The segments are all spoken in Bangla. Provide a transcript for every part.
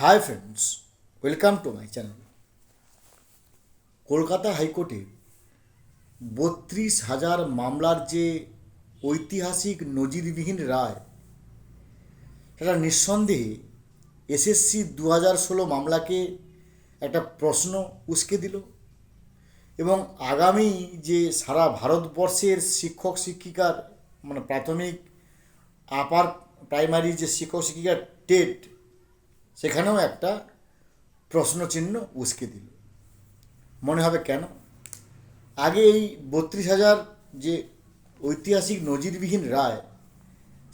Hi friends welcome to my channel Kolkata হাইকোর্টে বত্রিশ হাজার মামলার যে ঐতিহাসিক নজিরবিহীন রায়, সেটা নিঃসন্দেহে এসএসসি দু হাজার ষোলো মামলাকে একটা প্রশ্ন উস্কে দিল এবং আগামী যে সারা ভারতবর্ষের শিক্ষক শিক্ষিকার মানে প্রাথমিক আপার প্রাইমারি যে শিক্ষক শিক্ষিকার টেট সেখানেও একটা প্রশ্নচিহ্ন উস্কে দিল। মনে হবে কেন? আগে এই বত্রিশ হাজার যে ঐতিহাসিক নজিরবিহীন রায়,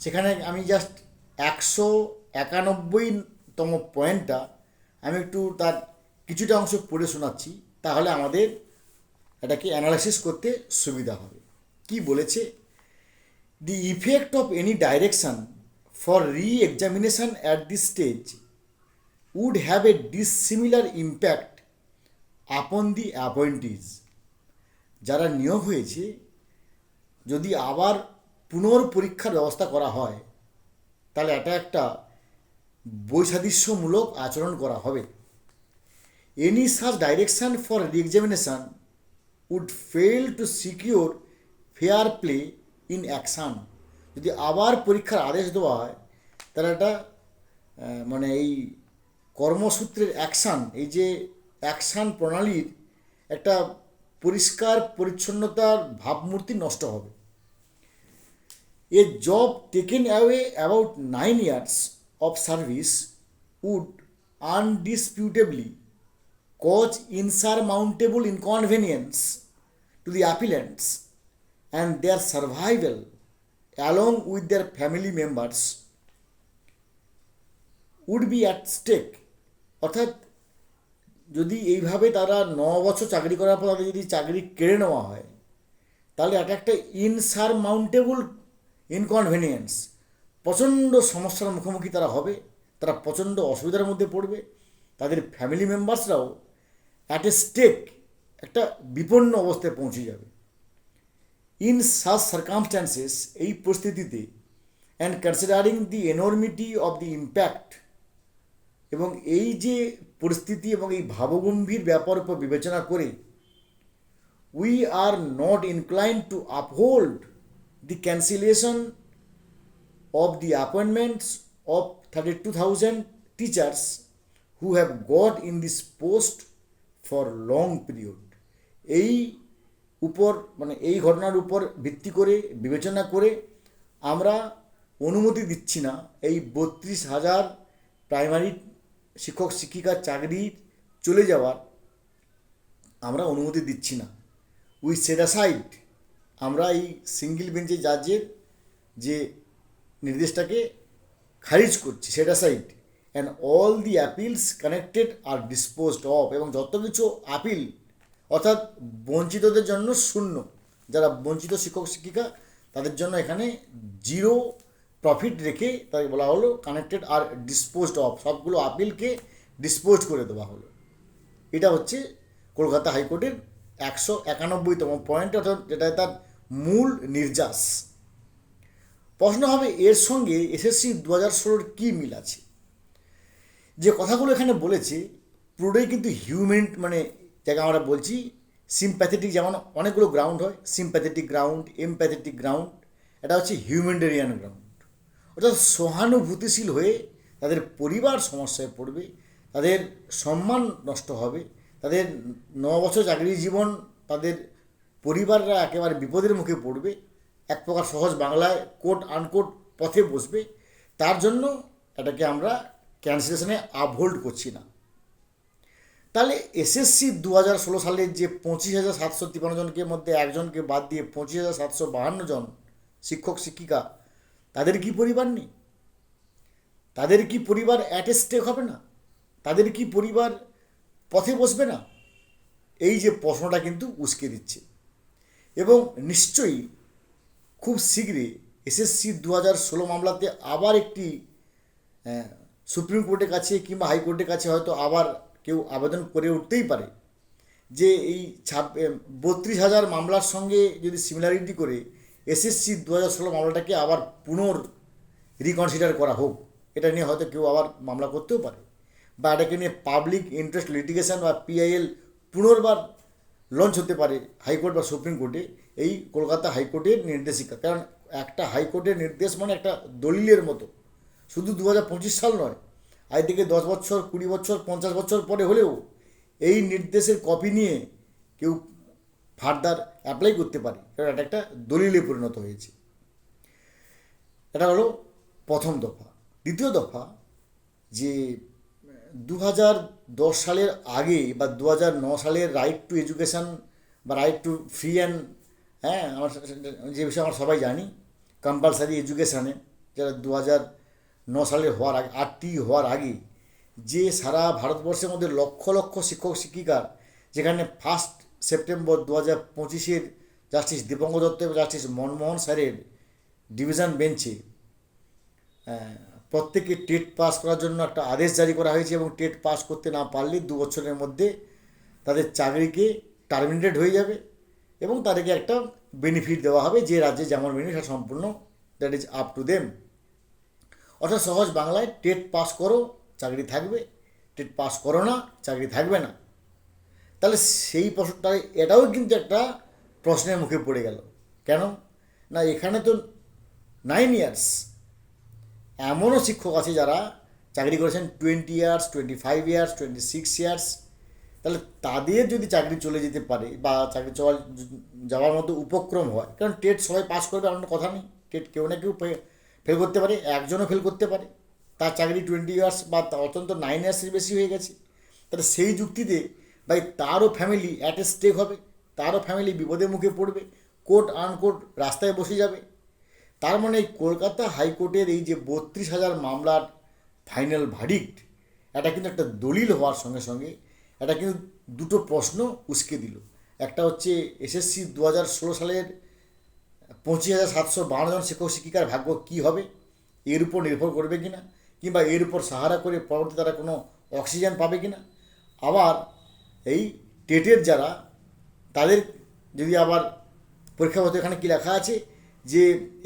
সেখানে আমি জাস্ট একশো একানব্বইতম পয়েন্টটা আমি একটু তার কিছুটা অংশ পড়ে শোনাচ্ছি, তাহলে আমাদের এটাকে অ্যানালাইসিস করতে সুবিধা হবে। কি বলেছে? The effect of any direction for reexamination at this stage would have a dissimilar impact upon the appointees যারা নিয়োগ হয়েছে, যদি আবার পুনর্পরীক্ষার ব্যবস্থা করা হয়, তাহলে এটা একটা বৈসাদৃশ্যমূলক আচরণ করা হবে। Any such direction for reexamination would fail to secure fair play in action যদি আবার পরীক্ষার আদেশ দেওয়া হয়, তাহলে এটা মানে এই কর্মসূত্রের অ্যাকশান, এই যে অ্যাকশান প্রণালীর একটা পরিষ্কার পরিচ্ছন্নতার ভাবমূর্তি নষ্ট হবে। A job taken away about nine years of service would indisputably cause insurmountable inconvenience to the appellants and their survival along with their family members would be at stake অর্থাৎ যদি এইভাবে তারা ন বছর চাকরি করার পর তাদের যদি চাকরি কেড়ে নেওয়া হয়, তাহলে এটা একটা ইনসারমাউন্টেবল ইনকনভেনিয়েন্স প্রচণ্ড সমস্যার মুখোমুখি তারা হবে, তারা প্রচণ্ড অসুবিধার মধ্যে পড়বে। তাদের ফ্যামিলি মেম্বার্সরাও অ্যাট এ স্টেক একটা বিপন্ন অবস্থায় পৌঁছে যাবে। ইন সাচ সার্কামস্ট্যান্সেস এই পরিস্থিতিতে and considering the enormity of the impact এবং এই যে পরিস্থিতি এবং এই ভাবগম্ভীর ব্যাপার উপর বিবেচনা করে we are not inclined to uphold the cancellation of the appointments of thirty two thousand teachers who have got in this post for long period এই উপর মানে এই ঘটনার উপর ভিত্তি করে, বিবেচনা করে আমরা অনুমতি দিচ্ছি না। এই বত্রিশ হাজার প্রাইমারি শিক্ষক শিক্ষিকার চাকরি চলে যাওয়ার আমরা অনুমতি দিচ্ছি না। উই সেট অ্যাসাইড আমরা এই সিঙ্গেল বেঞ্চে জাজের যে নির্দেশটাকে খারিজ করছি, set aside and all the appeals connected are disposed of এবং যত কিছু আপিল অর্থাৎ বঞ্চিতদের জন্য শূন্য। যারা বঞ্চিত শিক্ষক শিক্ষিকা, তাদের জন্য এখানে জিরো প্রফিট রেখে তাকে বলা হলো কানেক্টেড আর ডিসপোজড অফ সবগুলো আপিলকে ডিসপোজ করে দেওয়া হলো। এটা হচ্ছে কলকাতা হাইকোর্টের একশো একানব্বইতম পয়েন্ট অর্থাৎ যেটা তার মূল নির্যাস। প্রশ্ন হবে, এর সঙ্গে এসএসসি দু হাজার ষোলোর কী মিল আছে? যে কথাগুলো এখানে বলেছে, পুরোটাই কিন্তু হিউম্যান মানে যাকে আমরা বলছি সিম্প্যাথেটিক যেমন অনেকগুলো গ্রাউন্ড হয় সিম্প্যাথেটিক গ্রাউন্ড এমপ্যাথেটিক গ্রাউন্ড এটা হচ্ছে হিউম্যানিটেরিয়ান গ্রাউন্ড অর্থাৎ সহানুভূতিশীল হয়ে তাদের পরিবার সমস্যায় পড়বে, তাদের সম্মান নষ্ট হবে, তাদের ন বছর চাকরি জীবন তাদের পরিবাররা একেবারে বিপদের মুখে পড়বে, এক প্রকার সহজ বাংলায় কোট আনকোট পথে বসবে। তার জন্য এটাকে আমরা ক্যান্সেলেশনে আপহোল্ড করছি না। তাহলে এসএসসি দু হাজার ষোলো সালের যে পঁচিশ হাজার সাতশো তিপ্পান্ন জনকে মধ্যে একজনকে বাদ দিয়ে পঁচিশ হাজার সাতশো বাহান্ন জন শিক্ষক, শিক্ষিকা তাদের কি পরিবার নেই? তাদের কি পরিবার অ্যাট স্টেক হবে না? তাদের কি পরিবার পথে বসবে না? এই যে প্রশ্নটা কিন্তু উস্কে দিচ্ছে। এবং নিশ্চয়ই খুব শীঘ্রই এসএসসি দু হাজার ষোলো মামলাতে আবার একটি সুপ্রিম কোর্টের কাছে কিংবা হাইকোর্টের কাছে হয়তো আবার কেউ আবেদন করে উঠতেই পারে যে এই ছাব বত্রিশ হাজার মামলার সঙ্গে যদি সিমিলারিটি করে এসএসসি দু হাজার ষোলো মামলাটাকে আবার পুনর রিকনসিডার করা হোক। এটা নিয়ে হয়তো কেউ আবার মামলা করতেও পারে। বা এটাকে নিয়ে পাবলিক ইন্টারেস্ট লিটিগেশন বা পিআইএল পুনর্বার লঞ্চ হতে পারে হাইকোর্ট বা সুপ্রিম কোর্টে, এই কলকাতা হাইকোর্টের নির্দেশিকা। কারণ একটা হাইকোর্টের নির্দেশ মানে একটা দলিলের মতো। শুধু দু হাজার পঁচিশ সাল নয় আজ থেকে দশ বছর, কুড়ি বছর, পঞ্চাশ বছর পরে হলেও এই নির্দেশের কপি নিয়ে কেউ ফার্দার অ্যাপ্লাই করতে পারি। কারণ এটা একটা দলিলে পরিণত হয়েছে। এটা হলো প্রথম দফা। দ্বিতীয় দফা যে দু হাজার দশ সালের আগে বা দু সালের রাইট টু এডুকেশান বা রাইট টু ফ্রি অ্যান্ড হ্যাঁ আমার যে বিষয়ে আমরা সবাই জানি কম্পালসারি এডুকেশানে যারা দু সালের হওয়ার আগে, আটটি হওয়ার আগে, যে সারা ভারতবর্ষের মধ্যে লক্ষ লক্ষ শিক্ষক শিক্ষিকার যেখানে ফার্স্ট সেপ্টেম্বর দু হাজার পঁচিশের জাস্টিস দীপঙ্ক দত্ত এবং জাস্টিস মনমোহন স্যারের ডিভিশন বেঞ্চে প্রত্যেকে টেট পাস করার জন্য একটা আদেশ জারি করা হয়েছে এবং টেট পাস করতে না পারলে দু বছরের মধ্যে তাদের চাকরিকে টার্মিনেটেড হয়ে যাবে এবং তাদেরকে একটা বেনিফিট দেওয়া হবে যে রাজ্যে যেমন বেনিফিট সম্পূর্ণ that is up to them অর্থাৎ সহজ বাংলায় টেট পাস করো, চাকরি থাকবে। টেট পাস করো না, চাকরি থাকবে না। তাহলে সেই প্রশ্নটা এটাও কিন্তু একটা প্রশ্নের মুখে পড়ে গেল। কেন? না, এখানে তো নাইন ইয়ার্স এমনও শিক্ষক আছে যারা চাকরি করেছেন twenty years twenty five years twenty six years তাহলে তাদের যদি চাকরি চলে যেতে পারে বা চাকরি চল, যাওয়ার মতো উপক্রম হয়, কারণ টেট সবাই পাস করবে, এমন কথা নেই। টেট কেউ না কেউ ফেল করতে পারে, একজনও ফেল করতে পারে। তার চাকরি টোয়েন্টি ইয়ার্স বা অত্যন্ত নাইন ইয়ার্সের বেশি হয়ে গেছে। তাহলে সেই যুক্তিতে ভাই, তারও ফ্যামিলি অ্যাট স্টেক হবে, তারও ফ্যামিলি বিপদের মুখে পড়বে কোর্ট আনকোর্ট রাস্তায় বসে যাবে। তার মানে এই কলকাতা হাইকোর্টের এই যে বত্রিশ হাজার মামলার ফাইনাল ভার্ডিক্ট এটা কিন্তু একটা দলিল হওয়ার সঙ্গে সঙ্গে এটা কিন্তু দুটো প্রশ্ন উস্কে দিল। একটা হচ্ছে এসএসসি দু হাজার ষোলো সালের পঁচিশ হাজার সাতশো বারো জন শিক্ষক শিক্ষিকার ভাগ্য কী হবে, এর উপর নির্ভর করবে কিনা, কিংবা এর উপর সাহারা করে পরবর্তী তারা কোনো অক্সিজেন পাবে কিনা। আবার এই টেটের যারা, তাদের যদি আবার পরীক্ষাপত্র এখানে কী লেখা আছে? যে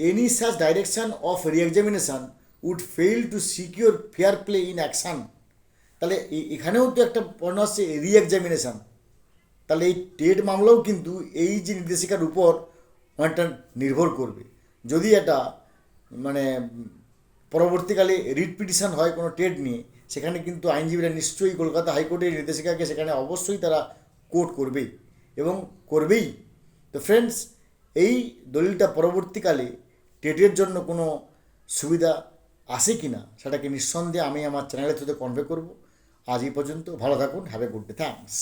any such direction of reexamination would fail to secure fair play in action তাহলে এখানেও তো একটা পণ্য আসছে রিএক্সামিনেশন তাহলে এই টেট মামলাও কিন্তু এই যে নির্দেশিকার উপর অনেকটা নির্ভর করবে। যদি এটা মানে পরবর্তীকালে রিট পিটিশন হয় কোনো টেট নিয়ে সেখানে কিন্তু আইনজীবীরা নিশ্চয়ই কলকাতা হাইকোর্টের নির্দেশিকাকে সেখানে অবশ্যই তারা কোর্ট করবে এবং করবেই। তো ফ্রেন্ডস এই দলিলটা পরবর্তীকালে টেটের জন্য কোনো সুবিধা আসে কি না সেটাকে নিঃসন্দেহে আমি আমার চ্যানেলের থ্রুতে কনভে করব। আজ এই পর্যন্ত, ভালো থাকুন have a good day thanks